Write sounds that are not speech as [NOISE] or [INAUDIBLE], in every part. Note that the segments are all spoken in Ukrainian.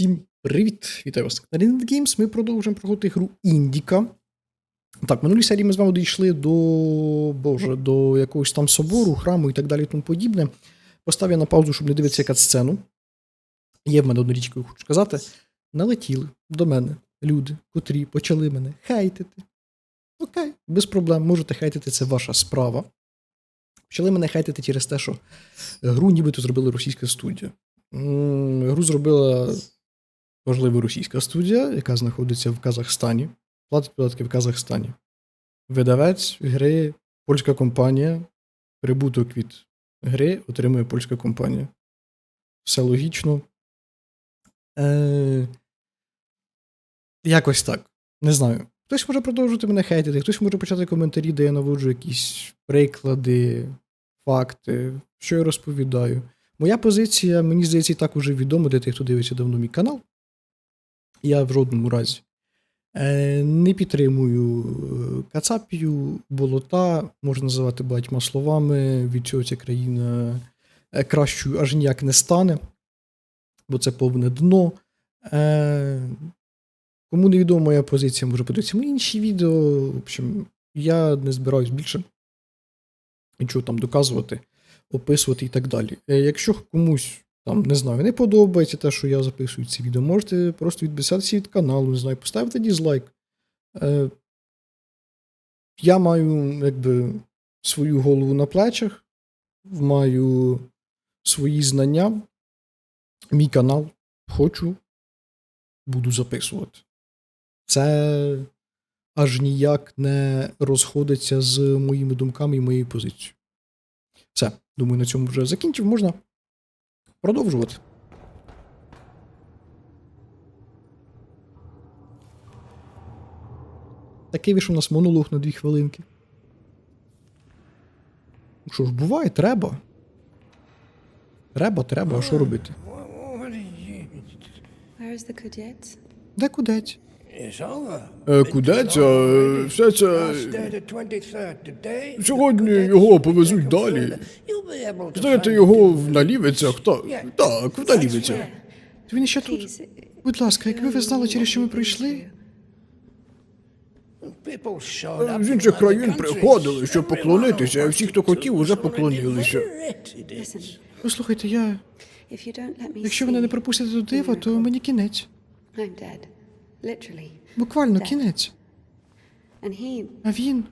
Всім привіт! Вітаю вас на Renet Games. Ми продовжуємо проходити гру Індіка. Так, в минулій серії ми з вами дійшли до Боже, до якогось там собору, храму і так далі, і тому подібне. Постав я на паузу, щоб не дивитися яка сцену. Є в мене одну річ, яку хочу сказати. Налетіли до мене люди, котрі почали мене хейтити. Окей, без проблем, можете хейтити, це ваша справа. Почали мене хейтити через те, що гру нібито зробила російська студія. Гру зробила, можливо, російська студія, яка знаходиться в Казахстані. Платить податки в Казахстані. Видавець гри польська компанія. Прибуток від гри отримує польська компанія. Все логічно. Е, якось так. Не знаю. Хтось може продовжувати мене хейтити, хтось може почати коментарі, де я наводжу якісь приклади, факти, що я розповідаю. Моя позиція, мені здається, і так уже відома для тих, хто дивиться давно мій канал. Я в жодному разі е, не підтримую е, Кацапію, болота, можна називати багатьма словами. Від цього ця країна е, кращою аж ніяк не стане, бо це повне дно. Кому не відома моя позиція, може подивитися мої інші відео. В общем, я не збираюсь більше нічого там доказувати, описувати і так далі. Якщо комусь там, не знаю, не подобається те, що я записую ці відео, можете просто відписатися від каналу, не знаю, поставити дізлайк. Е, Я маю якби свою голову на плечах, маю свої знання, мій канал хочу, буду записувати. Це аж ніяк не розходиться з моїми думками і моєю позицією. Все, думаю, на цьому вже закінчив. Можна продовжувати. Такий вийшов у нас монолог на дві хвилинки. Ну Що ж, буває, треба. Треба, треба, а що робити? Де кудець? Е, кудець, а все це. Last day the 23rd today. Сьогодні його повезуть далі. You'll be able to Знаєте його в налівицях? Так, так, в налівицях. Він ще тут. Будь ласка, якби ви знали, через що ми showed up З інших країн приходили, щоб поклонитися, а всі, хто хотів, уже поклонилися. Послухайте, я. Якщо ви мене не see, пропустите до дива, то мені кінець. Буквально кінець. And he, А він.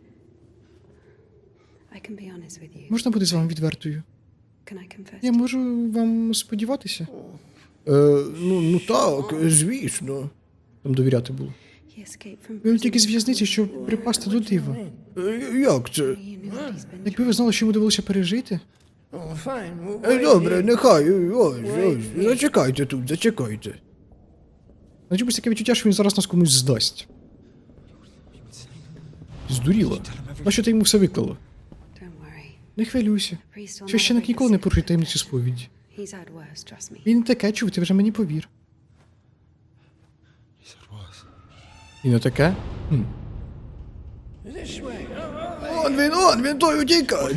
Can be honest with you. Можна бути з вами відвертою? Can I confess? Я можу вам сподіватися? Е, ну, ну так, звісно. Там довіряти було. Він тільки з в'язниці, щоб припасти до дива. Е, Як це? Якби ви знали, що йому довелося пережити. Е, Добре, нехай. Ось, ось. Зачекайте тут, зачекайте. Значить, ось таке відчуття, що він зараз нас комусь здасть. Здуріло. На що ти йому все виклало? Не хвилюйся. Священик ніколи не порушить таємницю сповіді. Він не таке чув, ти вже мені повір. І не таке? Хм. Он він, он він, той утікач.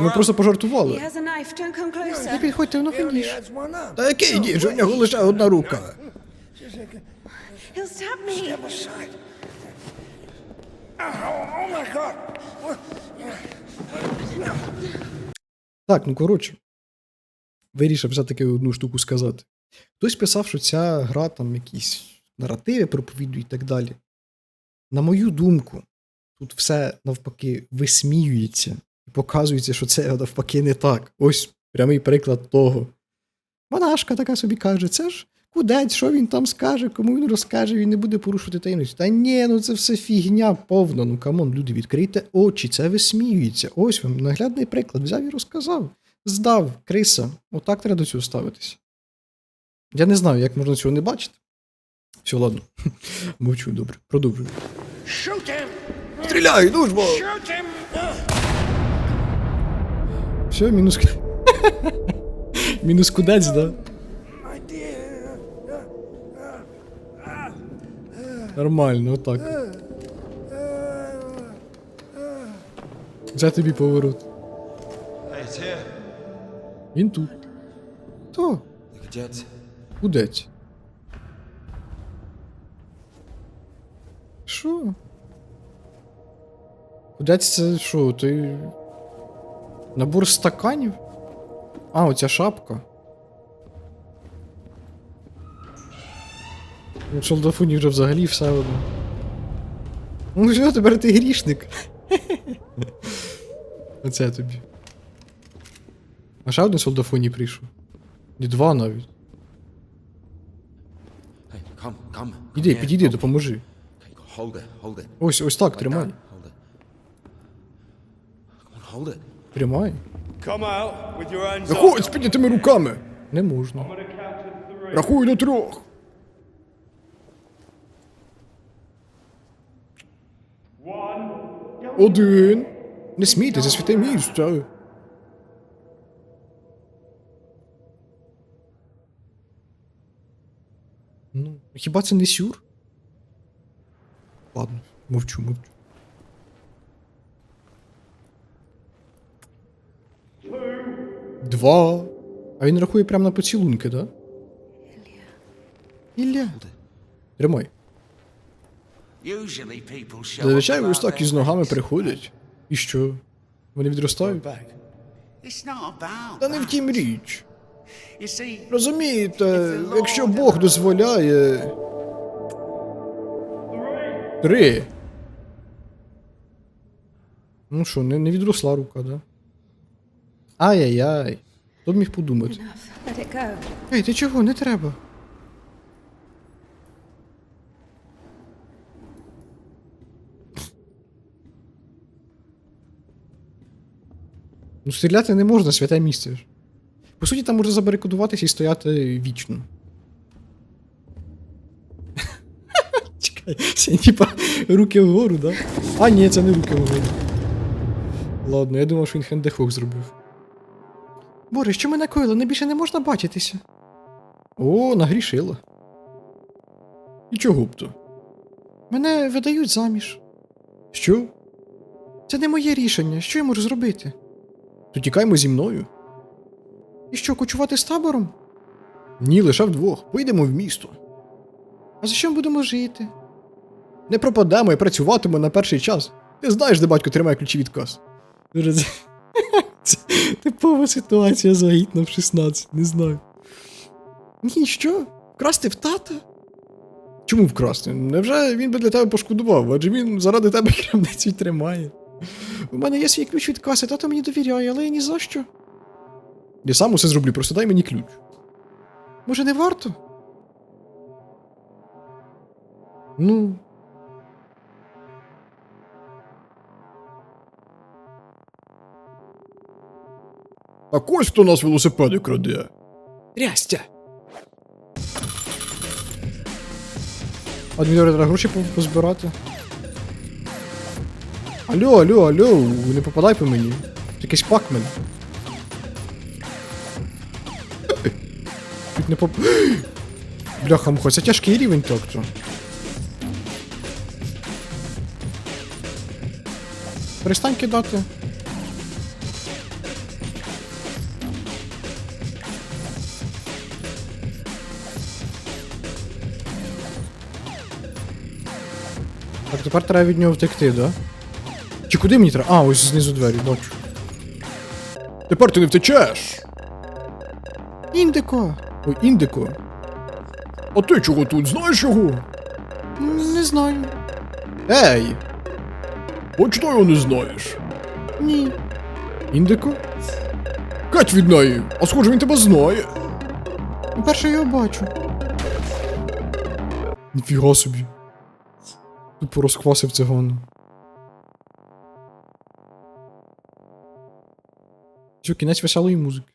Ми просто пожартували. has a knife. Don't come Не підходьте, воно He ніж. Та який ніж? У нього лише одна рука. Oh, my God. What? Так, ну коротше. Вирішив все-таки одну штуку сказати. Хтось писав, що ця гра там якісь наративи проповідує і так далі. На мою думку, тут все навпаки висміюється і показується, що це навпаки не так. Ось прямий приклад того. Монашка така собі каже: це ж кудець, що він там скаже, кому він розкаже, він не буде порушувати таємницю. Та ні, ну це все фігня повна. Ну камон, люди, відкрийте очі, це висміюється. Ось вам наглядний приклад. Взяв і розказав. Здав, криса. Отак треба до цього ставитися. Я не знаю, як можна цього не бачити. Все, ладно. [LAUGHS] Мовчу, добре. Продовжуй. Shoot him. Стріляй, ну ж бо! Все, мінус. [LAUGHS] мінус кудець, да? Нормально, отак. Це тобі поворот. Він тут. Хто? Look at Jets. Удець. Що? Удець це що, ти. Набор стаканів? А, оця шапка. Ну, Солдафуні вже взагалі все одно. Ну що, тепер ти грішник. [LAUGHS] Оце тобі. А ще один солдафоні прийшов. І два навіть. Іди, підійди, допоможи. Ось, ось так, тримай. Up. Заходь з піднятими руками! Не можна. Рахую до трьох. Один. Не смійте, це святе місце. Ну, хіба це не сюр? Ладно, мовчу, мовчу. Два. А він рахує прямо на поцілунки, да? Ілля. Тримай. Зазвичай ось так із ногами приходять. І що? Вони відростають? Та не в тім річ. Розумієте, якщо Бог дозволяє. Три. Ну що, не, не відросла рука, да? Ай-яй-яй. Хто б міг подумати? Ей, ти чого, не треба. Ну, стріляти не можна, святе місце ж. По суті, там можна забарикадуватися і стояти вічно. [LAUGHS] Чекай, це типа руки вгору, да? А, ні, це не руки вгору. Ладно, я думав, що він хендехок зробив. Боже, що ми накоїли? Не більше не можна бачитися. О, нагрішила. І чого б то? Мене видають заміж. Що? Це не моє рішення. Що я можу зробити? То тікаймо зі мною. І що, кочувати з табором? Ні, лише вдвох. Поїдемо в місто. А за що ми будемо жити? Не пропадемо і працюватимемо на перший час. Ти знаєш, де батько тримає ключі від кас. [LAUGHS] Типова ситуація загідна в 16, не знаю. Ні, що? Вкрасти в тата? Чому вкрасти? Невже він би для тебе пошкодував? Адже він заради тебе [LAUGHS] крамницю тримає. У мене є свій ключ від каси, тато мені довіряє, але я ні за що. Я сам усе зроблю, просто дай мені ключ. Може, не варто? Ну. Так ось хто нас велосипеди краде. Трястя. А треба гроші позбирати. Алло, алло, алло, не попадай по мені. Це якийсь пакмен. Чуть не поп... Бляха муха, це тяжкий рівень так-то. Перестань кидати. Так, тепер треба від нього втекти, да? Чи куди мені треба? А, ось знизу двері, бачу. Тепер ти не втечеш. Індико. Ой, індико. А ти чого тут? Знаєш його? Не знаю. Ей! Точно його не знаєш? Ні. Індико? Кать від неї, а схоже він тебе знає. Перше його бачу. Ніфіга собі. Тупо розхвасив цигана. Що, кінець веселої музики.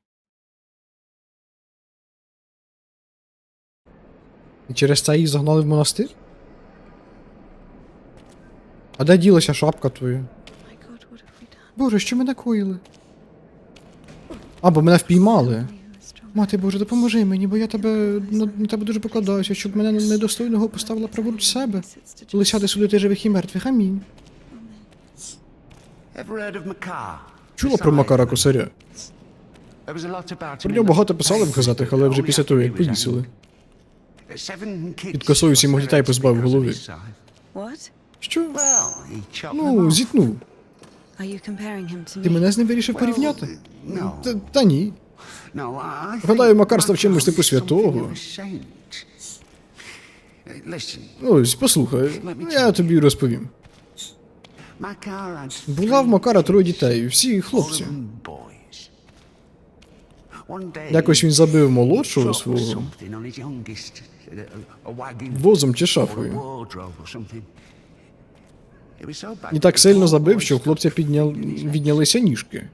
І через це її загнали в монастир? А де ділася шапка твоя? Боже, що ми накоїли? А, бо мене впіймали. Мати Боже, допоможи мені, бо я тебе на, на тебе дуже покладаюся, щоб мене недостойного поставила праворуч себе. Коли судити живих і мертвих. Амінь. Чула про Макара Косаря? Про нього багато писали в газетах, але вже після того, як повісили. Під косою Гудітай heads позбавив голови. Що? Ну, зітнув. Ти мене з ним вирішив порівняти? Та, та ні. Гадаю, Макар став чимось типу святого. Uh, Ось, послухай, я тобі розповім. Була в Макара троє дітей, всі хлопці. Якось він забив молодшого свого wagon возом чи шафою. І так сильно забив, що у хлопця піднял... віднялися ніжки.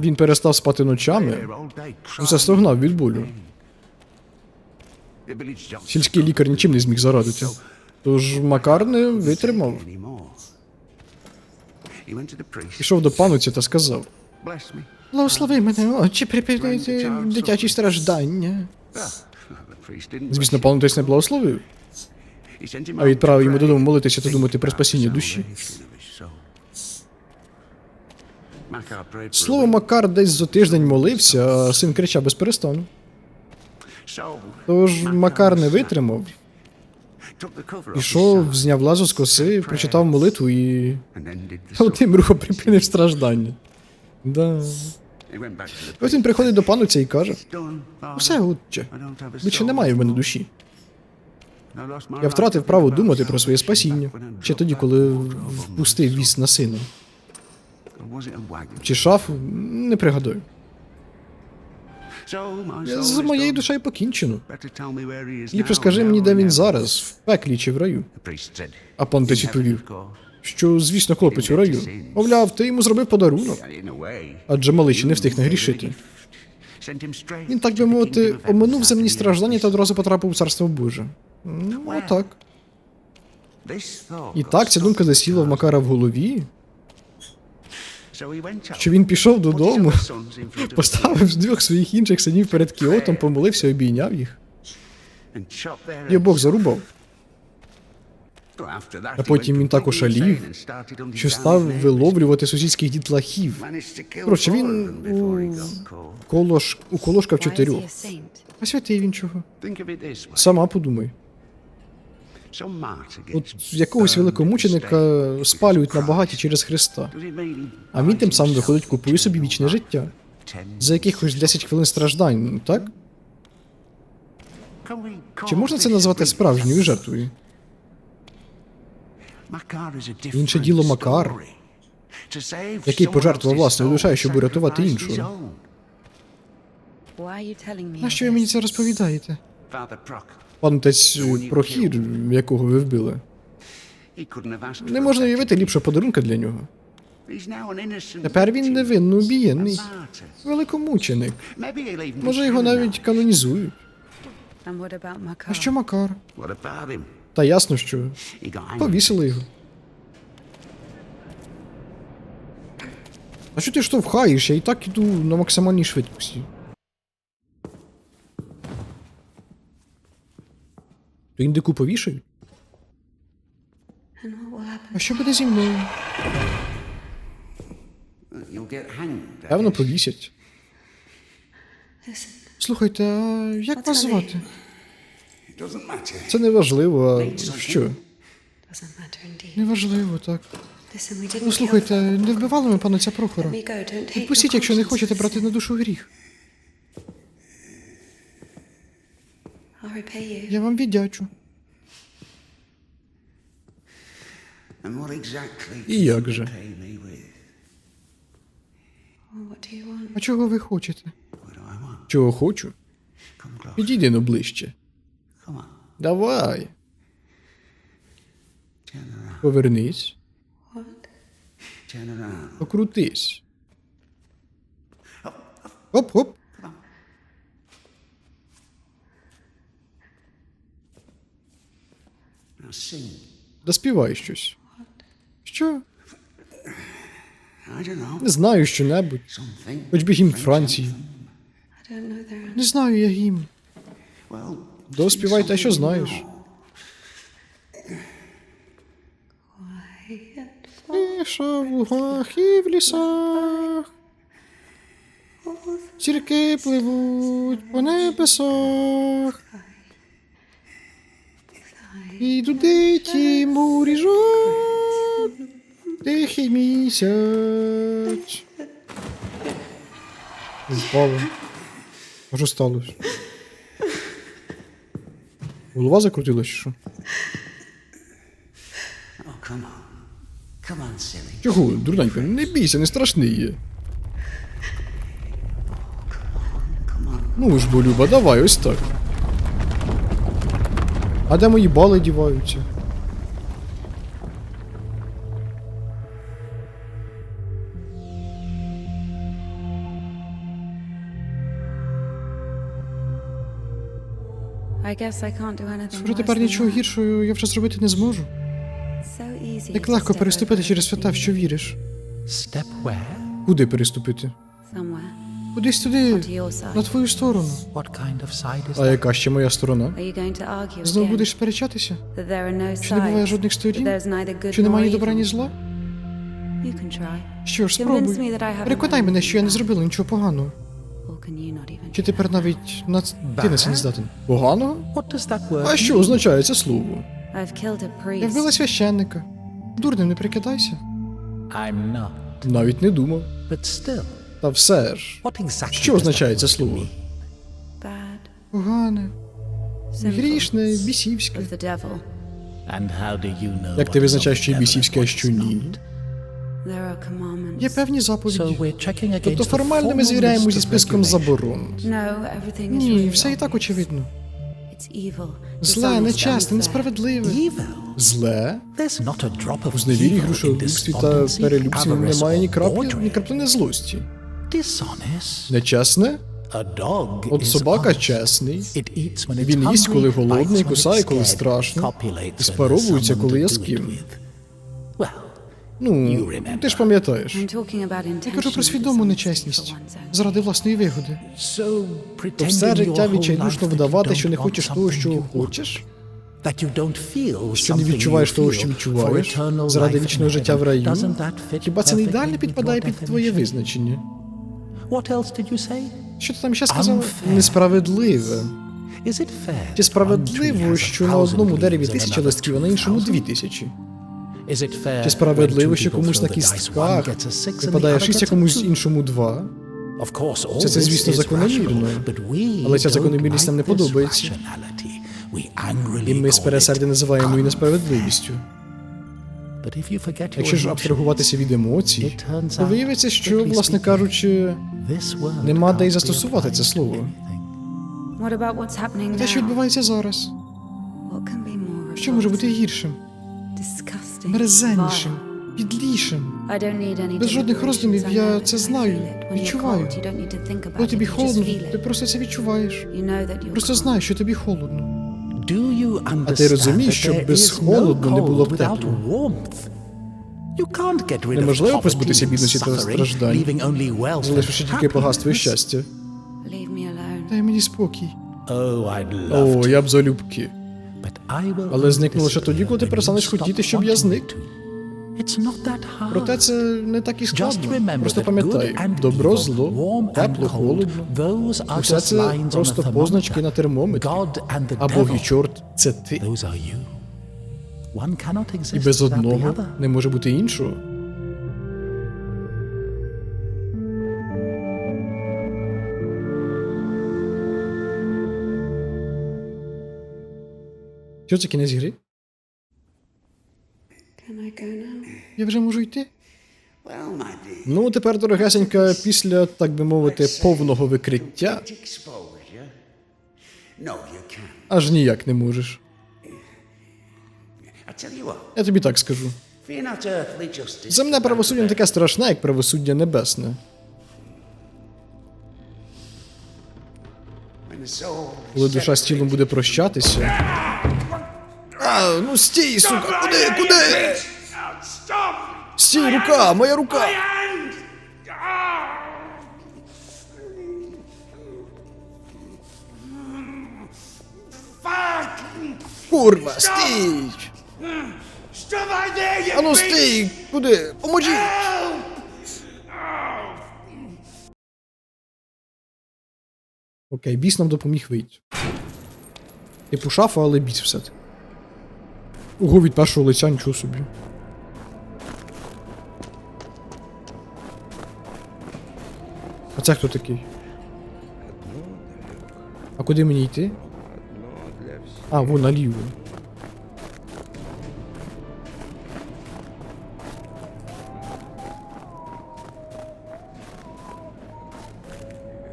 Він перестав спати ночами, There all day все crying. стогнав від болю. Сільський лікар нічим не зміг зарадити. Тож Макар не витримав. Пішов до пануці та сказав: Благослови мене, отче, припинити дитячі страждання. Didn't. Звісно, панутець не благословив, а відправив йому додому молитися та думати про спасіння душі. Слово. Макар десь за тиждень молився, а син кричав без перестану. Тож Макар не витримав, пішов, зняв лазу з коси, прочитав молитву і the одним рухом припинив страждання. Да. Ось він приходить до пануця і каже: все, отче, більше немає в мене душі. Я втратив право думати про своє спасіння. Ще тоді, коли впустив віз на сина. Чи шафу, не пригадую. З моєю душею покінчено. Ліпше скажи мені, де він зараз, в пеклі чи в раю. А панотець відповів, що, звісно, хлопець у раю. Мовляв, ти йому зробив подарунок, адже малий ще не встиг нагрішити. Він, так би мовити, оминув земні страждання та одразу потрапив у царство Боже. Ну, отак. І так ця думка засіла в Макара в голові, що він пішов додому, other sons in front of the поставив двох своїх інших синів перед кіотом, помолився, обійняв їх. and І обох зарубав, А потім він так completely ошалів, що став виловлювати сусідських дітлахів. Коротше, він у- Колош, уколошкав Why is he чотирьох. А святий він чого? Сама подумай. От якогось великомученика спалюють на багаті через Христа. А він тим самим виходить, купує собі вічне життя. За якихось 10 хвилин страждань, так? Чи можна це назвати справжньою жертвою? Інше діло Макар, який пожертвував власною душею, щоб урятувати me? Нащо ви мені це розповідаєте? Пан отець Прохір, якого ви вбили. Не можна уявити ліпшого подарунка для нього. Тепер він невинно убієний. a. Великомученик. Може, його навіть канонізують. А що Макар? Та ясно, що повісили його. А що ти штовхаєш? Я і так іду на максимальній швидкості. То індику happen? А що буде зі мною? Певно, повісять. Слухайте, а як вас звати? Це не важливо, а що? indeed. Неважливо, так. Ну слухайте, не вбивали ми пана ця Прохора. Відпустіть, якщо не хочете брати на душу гріх. Я вам віддячу. And what exactly І як же? me with? What do you want? А чого ви хочете? What do I want? Чого хочу? Підійди ну ближче. Давай. Повернись, покрутись. Оп-оп. Доспівай щось. Що? I don't know. Не знаю що-небудь. Хоч би гімн Франції. I don't know their Не знаю я гімн. Доспівай те, що знаєш. know. Тиша в лугах і в лісах. Зірки пливуть по небесах. І туди ті муріжуть. Тихий місяць. Впало. А що сталося? Голова закрутилась що? Oh. Чого, дурненька, не бійся, не страшний є. Ну ж, бо Люба, давай, ось так. А де мої бали діваються? I guess I can't do anything Схоже, worse тепер нічого гіршого я вже зробити не зможу. So Як легко переступити через свята, в що віриш. Куди переступити? Кудись туди, на твою сторону. А яка ще моя сторона? Знову будеш сперечатися? Що не буває жодних сторін? Що немає ні добра, ні зла? Що ж, спробуй. Переконай мене, що я не зробила нічого поганого. Чи тепер навіть на ти на це не здатен? Поганого? А що означає це слово? Я вбила священника. Дурним не прикидайся. Навіть не думав. Та все ж. Що означає це слово? Погане, грішне, бісівське. Як ти визначаєш, що є бісівське, а що ні? Є певні заповіді. Тобто формально ми звіряємо зі списком заборон. Ні, все і так очевидно. Зле, нечесне, несправедливе. Зле? У зневірі, грушолюбстві та перелюбстві немає ні краплі, ні краплини злості. Dishonest. Нечесне? От собака чесний. It eats when it's Він їсть, коли голодний, кусає, коли страшно, і спаровується, коли to з ким. Ну, ти ж пам'ятаєш. I'm talking about Я кажу про свідому нечесність. Заради власної вигоди. so То все життя відчайдушно вдавати, що не хочеш того, що хочеш, that you don't feel що не відчуваєш того, що відчуваєш, заради вічного життя в раю. That fit Хіба це не ідеально підпадає під твоє визначення? What else did you say? Що ти там ще сказав? Несправедливе. Is it fair? Чи справедливо, що на одному дереві тисяча листків, а на іншому дві тисячі? Is it fair Чи справедливо, що комусь на кістках випадає шість, а комусь іншому два? Of course, all Це, це, звісно, закономірно. Але ця закономірність нам не подобається. І ми з пересердя називаємо її unfair. несправедливістю. Якщо ж абстрагуватися від емоцій, it turns то out, виявиться, що, власне кажучи, this word нема де й застосувати це слово. anything. What about what's happening те, що now? відбувається зараз, What can be more що може бути гіршим, disgusting, мерзеннішим, vile? підлішим? I don't need any Без жодних роздумів, я це знаю, відчуваю. cold, you don't need to think about Коли it, тобі you just холодно, feel ти it. просто це відчуваєш. You know that you're Просто cold. знаєш, що тобі холодно. Do you А ти розумієш, that що без холоду не було б without тепло? warmth? You can't get rid of Неможливо позбутися бідності та страждань, leaving only wealth and залишивши тільки багатство і щастя. Leave me alone. Дай мені спокій. Oh, I'd love О, я б залюбки. but I will Але зникну лише тоді, коли ти перестанеш хотіти, щоб я зник. Проте це не так і складно. Просто пам'ятай, добро, зло, тепло, холодно. Усе це просто позначки на термометрі. А Бог і чорт це ти. І без одного не може бути іншого. Що це кінець гри? Я вже можу йти. Ну, тепер, дорогесенька, після, так би мовити, повного викриття, аж ніяк не можеш. Я тобі так скажу. Земне правосуддя не таке страшне, як правосуддя небесне. Коли душа з тілом буде прощатися. А, ну стій, сука, куди, куди? Стій, рука, моя рука! Курва, стій! Ану bitch! стій! Куди? Поможіть! Окей, біс нам допоміг вийти. Типу шафа, але біс все. Ого, від першого лиця нічого собі. А це хто такий? А куди мені йти? А, вон наліво.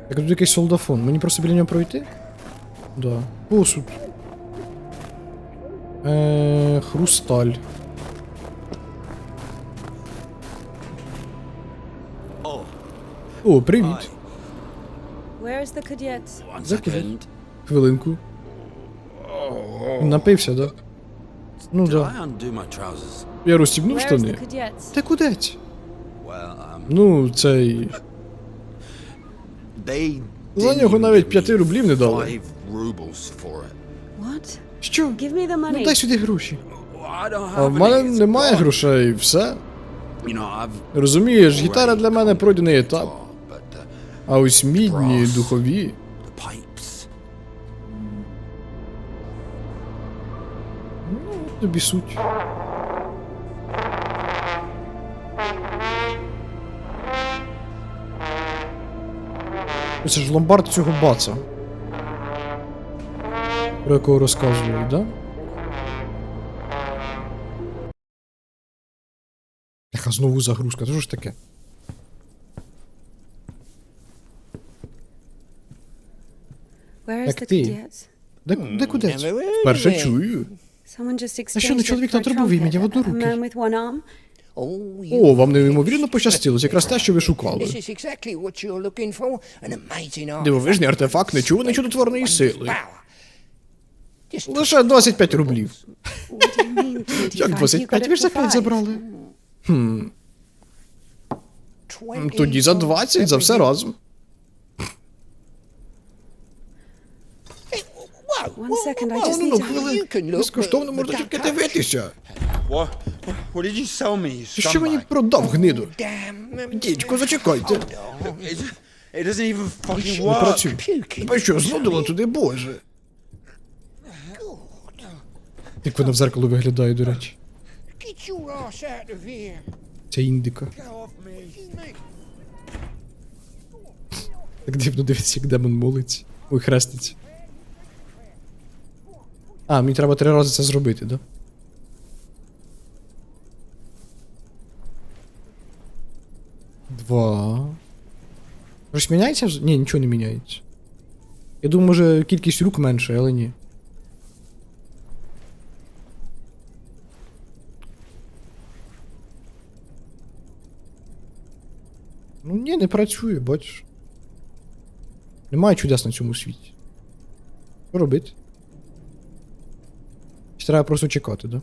Так тут якийсь солдафон. Мені просто біля нього пройти? Да. Посуд. Е, хрусталь. О, привіт. Second. Хвилинку. Напився, да? Ну да. Я розстібнув штани. Та кудець? Um, Ну, цей. За нього навіть give п'яти рублів не дали. Що? Ну дай сюди гроші. А в мене немає грошей, все. Know, I've Розумієш, гітара для мене пройдений етап. А ось мідні, духові. pipes. Тобі суть. Це ж ломбард цього баца. Про якого розказували, да? Яка знову загрузка, що ж таке? Як ти? Де, де кудець? Вперше чую. Та що, не чоловік на трубу ім'я в trumpet. A однорукий? man with one arm. Oh, you О, вам неймовірно пощастило, якраз те, що ви шукали. Дивовижний артефакт нечуваної чудотворної сили. Лише 25 рублів. What do you mean, 25? Як You 25? got Ви ж за for 5 five. забрали. 20 Тоді за 20, за все разом. Ну, ну, look, Безкоштовно можна тільки дивитися. Ти що мені продав, гниду? Дідько, зачекайте. Не. Тебе що, знудило туди, боже? Як вона в зеркало виглядає, до речі. Ця індика. Так дивно дивиться, як демон молиться. Ой, хреститься. А, мені треба три рази це зробити, да? Два. Щось міняється? Ні, нічого не міняється. Я думаю, може кількість рук менше, але ні. Ну ні, не працює, бачиш. Немає чудес на цьому світі. Що робити? Треба просто чекати, да?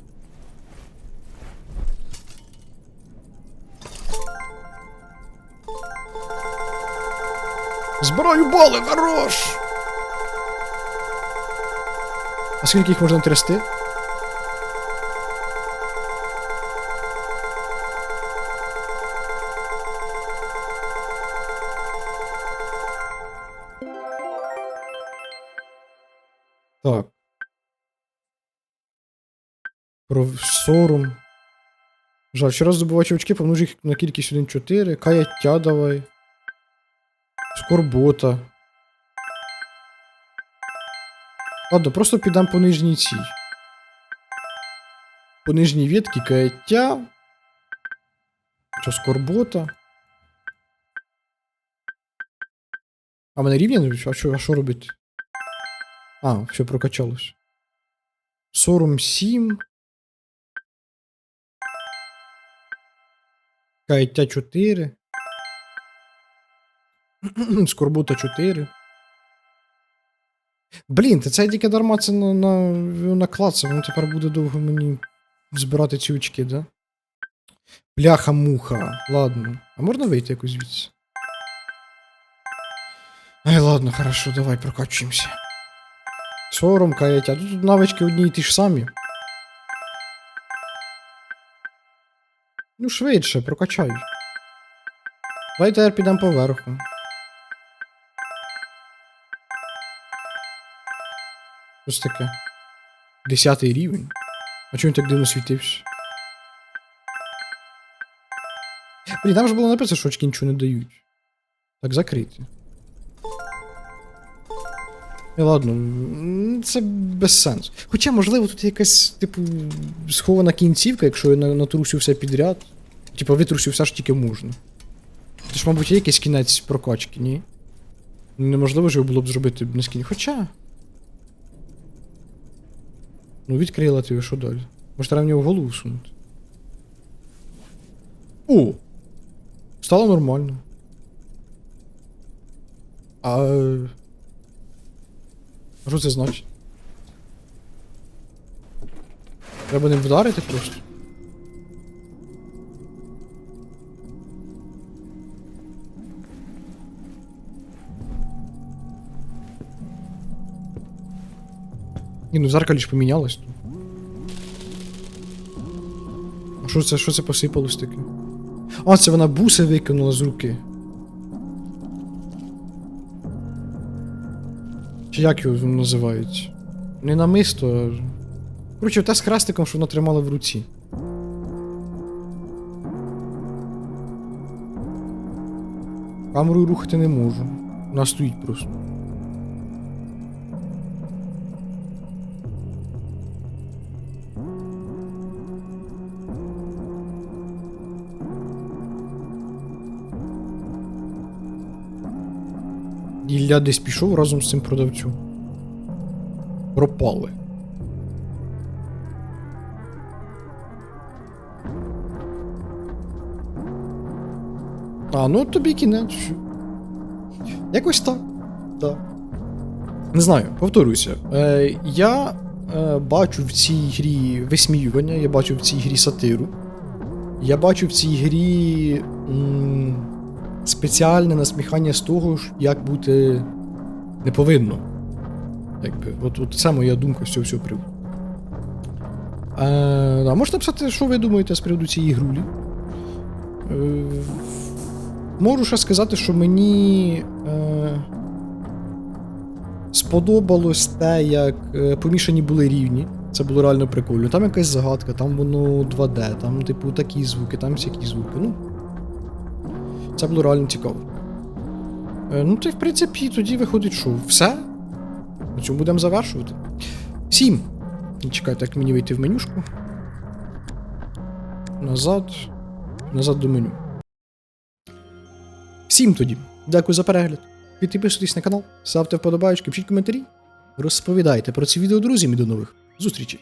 Збираю бали, хорош! А скільки їх можна трясти? Сором. Жаль, ще раз здобувати очки, помножу їх на кількість 1-4. Каяття давай. Скорбота. Ладно, просто піддам по нижній цій. По нижній ветці каяття. Що скорбота. А мене рівня? А що, а що робити? А, все прокачалось. Сором 7. Каяття 4. Скорбота 4. Блін, та це тільки дарма це на, на, наклацав, воно тепер буде довго мені збирати ці очки, да? Бляха-муха. Ладно. А можна вийти якось звідси? Ай, ладно, хорошо, давай прокачуємося. Сором, каяття. Тут навички одні й ті ж самі. Ну, швидше, прокачай. Давай тепер підемо поверху. Щось таке. Десятий рівень. А чому він так дивно світився? Блін, там ж було написано, що очки нічого не дають. Так, закрити. І ладно, це без сенсу. Хоча, можливо, тут якась, типу, схована кінцівка, якщо я на- натрусю все підряд. Типа, витрусю все ж тільки можна. Це ж, мабуть, є якийсь кінець прокачки, ні? Неможливо ж його було б зробити на скіні. Хоча. Ну, відкрила ти, що далі? Може, треба в нього голову сунути. О! Стало нормально. А. Що це значить? Треба ним вдарити просто. Ні, ну зеркалі ж помінялось. А що це, що це посипалось таке? А, це вона буси викинула з руки. Чи як його називають? Не намисто. Коротше, те з хрестиком, що вона тримала в руці. Камерою рухати не можу. Вона стоїть просто. Ілля десь пішов разом з цим продавцем. Пропали. А, ну тобі кінець. Якось так. Так. Не знаю, повторюся. Е, я е, бачу в цій грі висміювання, я бачу в цій грі сатиру. Я бачу в цій грі м, спеціальне насміхання з того, як бути не повинно. Якби, от, от це моя думка з цього всього приводу. Е, а можете написати, що ви думаєте з приводу цієї грулі? Е, можу ще сказати, що мені е, сподобалось те, як е, помішані були рівні. Це було реально прикольно. Там якась загадка, там воно 2D, там, типу, такі звуки, там всякі звуки. Ну, це було реально цікаво. Е, ну, то, в принципі, тоді виходить, що все. На цьому будемо завершувати. Всім. Чекайте, як мені вийти в менюшку. Назад. Назад до меню. Всім тоді. Дякую за перегляд. Підписуйтесь на канал, ставте вподобайки, пишіть коментарі. Розповідайте про ці відео друзям і до нових зустрічей.